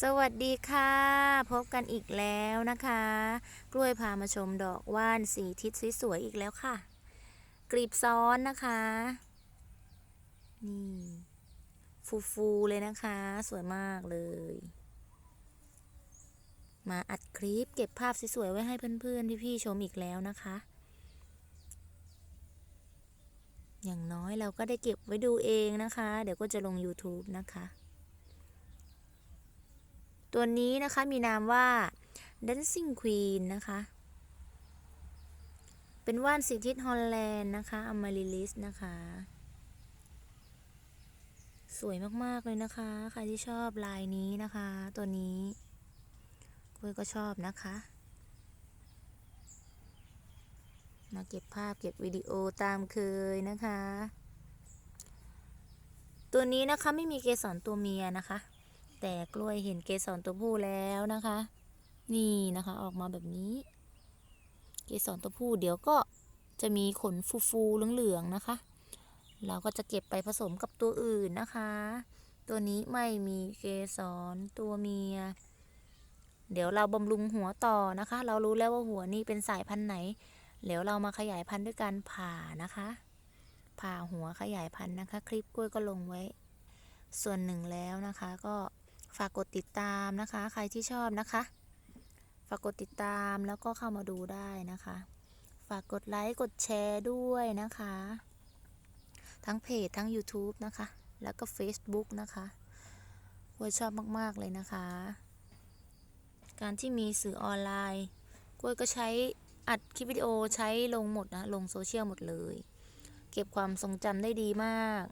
สวัสดีค่ะ พบกันอีกแล้วนะคะ กล้วยพามาชมดอกว่านสีทิศสวยๆอีกแล้วค่ะ กลีบซ้อนนะคะ นี่ ฟูๆเลยนะคะ สวยมากเลย มาอัดคลิปเก็บภาพสวยๆไว้ให้เพื่อนๆ พี่ๆ ชมอีกแล้วนะคะ อย่างน้อยเราก็ได้เก็บไว้ดูเองนะคะ เดี๋ยวก็จะลง YouTube นะคะ ตัวนี้นะคะมีนามว่า Dancing Queen นะคะ เป็นว่านสีทิศฮอลแลนด์นะคะอมาริลิสนะคะ สวยมาก ๆ เลยนะคะ ใครที่ชอบลายนี้นะคะ ตัวนี้กุ้ยก็ชอบนะคะ มาเก็บภาพเก็บวิดีโอตามเคยนะคะ ตัวนี้นะคะไม่มีเกสรตัวเมียนะคะ แต่กล้วยเห็นเกสรตัวผู้แล้วนะคะ นี่นะคะออกมาแบบนี้ เกสรตัวผู้เดี๋ยวก็จะมีขนฟูๆเหลืองๆนะคะ เราก็จะเก็บไปผสมกับตัวอื่นนะคะ ตัวนี้ไม่มีเกสรตัวเมีย เดี๋ยวเราบำรุงหัวต่อนะคะ เรารู้แล้วว่าหัวนี้เป็นสายพันธุ์ไหน เดี๋ยวเรามาขยายพันธุ์ด้วยการผ่านะคะ ผ่าหัวขยายพันธุ์นะคะ คลิปกล้วยก็ลงไว้ ส่วนหนึ่งแล้วนะคะก็ ฝากกดติดตามนะคะ ใครที่ชอบนะคะ ฝากกดติดตามแล้วก็เข้ามาดูได้นะคะ ฝากกดไลค์กดแชร์ด้วยนะคะ ทั้งเพจทั้ง YouTube นะคะ แล้วก็ Facebook นะคะกล้วยชอบมาก ๆ เลยนะคะ การที่มีสื่อออนไลน์กล้วยก็ใช้อัดคลิปวิดีโอใช้ลงหมดนะ ลงโซเชียลหมดเลย เก็บความทรงจำได้ดีมาก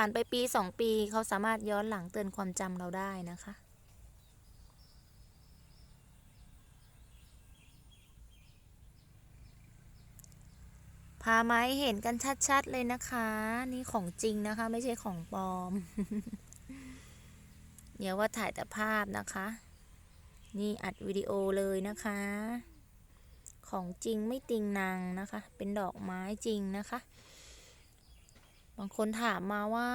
ผ่านไปปีสองปีเขาสามารถย้อนหลังเตือนความจำเราได้นะคะ พาไม้เห็นกันชัดๆเลยนะคะ นี่ของจริงนะคะ ไม่ใช่ของปลอมอย่าว่าถ่ายแต่ภาพนะคะ นี่อัดวิดีโอเลยนะคะ ของจริงไม่ติงนางนะคะ เป็นดอกไม้จริงนะคะ บางคนถามมาว่า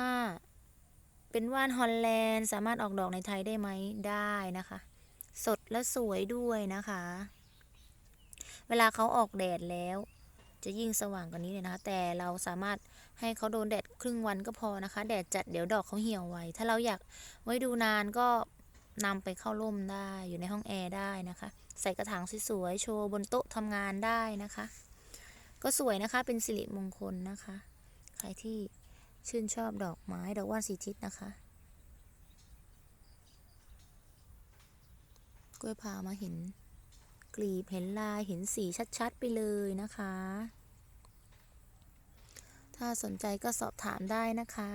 เป็นว่านฮอลแลนด์สามารถออกดอกในไทยได้ไหมได้นะคะ สดและสวยด้วยนะคะ เวลาเขาออกแดดแล้ว จะยิ่งสว่างกว่านี้เลยนะคะ แต่เราสามารถให้เขาโดนแดดครึ่งวันก็พอนะคะ แดดจัดเดี๋ยวดอกเขาเหี่ยวไว ถ้าเราอยากไว้ดูนานก็นำไปเข้าร่มได้อยู่ในห้องแอร์ได้นะคะ ใส่กระถางสวยๆโชว์บนโต๊ะทำงานได้นะคะ ก็สวยนะคะเป็นสิริมงคลนะคะ ใครที่ชื่นชอบดอกไม้ดอกว่านสีทิศนะคะ กล้วยพามาเห็นกลีบเห็นลายเห็นสีชัดๆ ไปเลยนะคะ ถ้าสนใจก็สอบถามได้นะคะ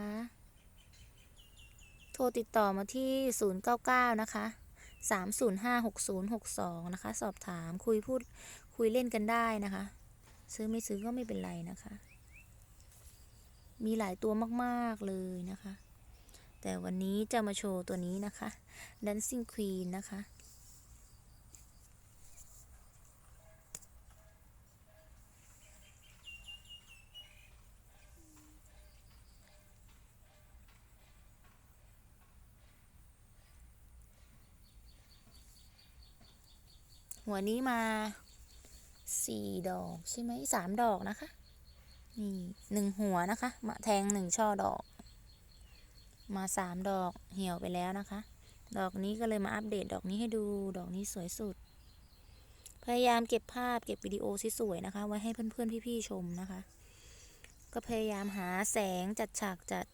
โทรติดต่อมาที่ 099 นะคะ 3056062 นะคะ สอบถามคุยพูดคุยเล่นกันได้นะคะ ซื้อไม่ซื้อก็ไม่เป็นไรนะคะ มีหลายตัวมาก ๆ เลยนะคะ แต่วันนี้จะมาโชว์ตัวนี้นะคะ Dancing Queen นะคะ หัวนี้มาสี่ดอกใช่ไหมสามดอกนะคะ นี่หนึ่งหัวนะคะ มาแทงหนึ่งช่อดอก มาสามดอกเหี่ยวไปแล้วนะคะ ดอกนี้ก็เลยมาอัปเดตดอกนี้ให้ดู ดอกนี้สวยสุด พยายามเก็บภาพเก็บวิดีโอสวยๆนะคะ ไว้ให้เพื่อนๆพี่ๆชมนะคะ ก็พยายามหาแสงจัดฉากจัด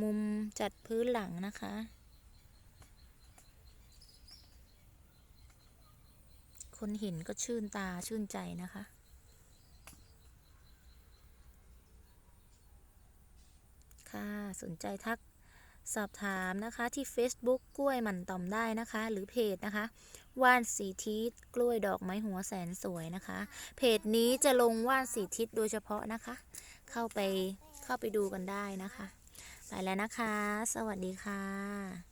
มุมจัดพื้นหลังนะคะ คนเห็นก็ชื่นตาชื่นใจนะคะ ค่ะ สนใจทักสอบถามนะคะที่ Facebook กล้วยหมันต่อมได้นะคะ หรือเพจนะคะว่านสีทิศกล้วยดอกไม้หัวแสนสวยนะคะ เพจนี้จะลงว่านสีทิศโดยเฉพาะนะคะ เข้าไปเข้าไปดูกันได้นะคะ ไปแล้วนะคะ สวัสดีค่ะ